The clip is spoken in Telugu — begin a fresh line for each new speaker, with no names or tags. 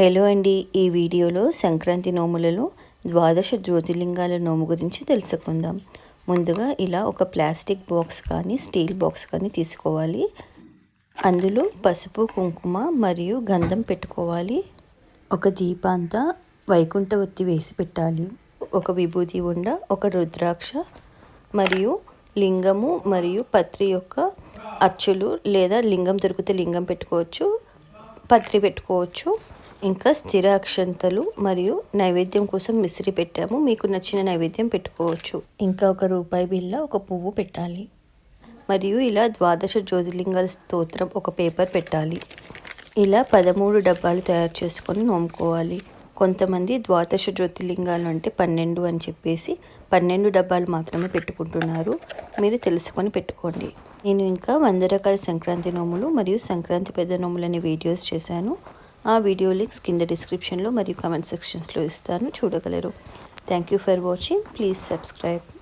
హలో అండి. ఈ వీడియోలో సంక్రాంతి నోములలో ద్వాదశ జ్యోతిర్లింగాల నోము గురించి తెలుసుకుందాం. ముందుగా ఇలా ఒక ప్లాస్టిక్ బాక్స్ కానీ స్టీల్ బాక్స్ కానీ తీసుకోవాలి. అందులో పసుపు కుంకుమ మరియు గంధం పెట్టుకోవాలి. ఒక దీపాంత వైకుంఠ ఒత్తి వేసి పెట్టాలి. ఒక విభూతి ఉండ ఒక రుద్రాక్ష మరియు లింగము మరియు పత్రి యొక్క అచ్చులు లేదా లింగం దొరికితే లింగం పెట్టుకోవచ్చు పత్రి పెట్టుకోవచ్చు. ఇంకా స్థిర అక్షంతలు మరియు నైవేద్యం కోసం మిసిరి పెట్టాము. మీకు నచ్చిన నైవేద్యం పెట్టుకోవచ్చు. ఇంకా ఒక రూపాయి బిల్ల ఒక పువ్వు పెట్టాలి. మరియు ఇలా ద్వాదశ జ్యోతిర్లింగాల స్తోత్రం ఒక పేపర్ పెట్టాలి. ఇలా పదమూడు డబ్బాలు తయారు చేసుకొని నోముకోవాలి. కొంతమంది ద్వాదశ జ్యోతిర్లింగాలు అంటే పన్నెండు అని చెప్పేసి పన్నెండు డబ్బాలు మాత్రమే పెట్టుకుంటున్నారు. మీరు తెలుసుకొని పెట్టుకోండి. నేను ఇంకా వంద రకాల సంక్రాంతి నోములు మరియు సంక్రాంతి పెద్ద నోములు అనే వీడియోస్ చేశాను. ఆ వీడియో లింక్స్ కింద డిస్క్రిప్షన్లో మరియు కమెంట్ సెక్షన్స్లో ఇస్తాను చూడగలరు. Thank you for watching. Please subscribe.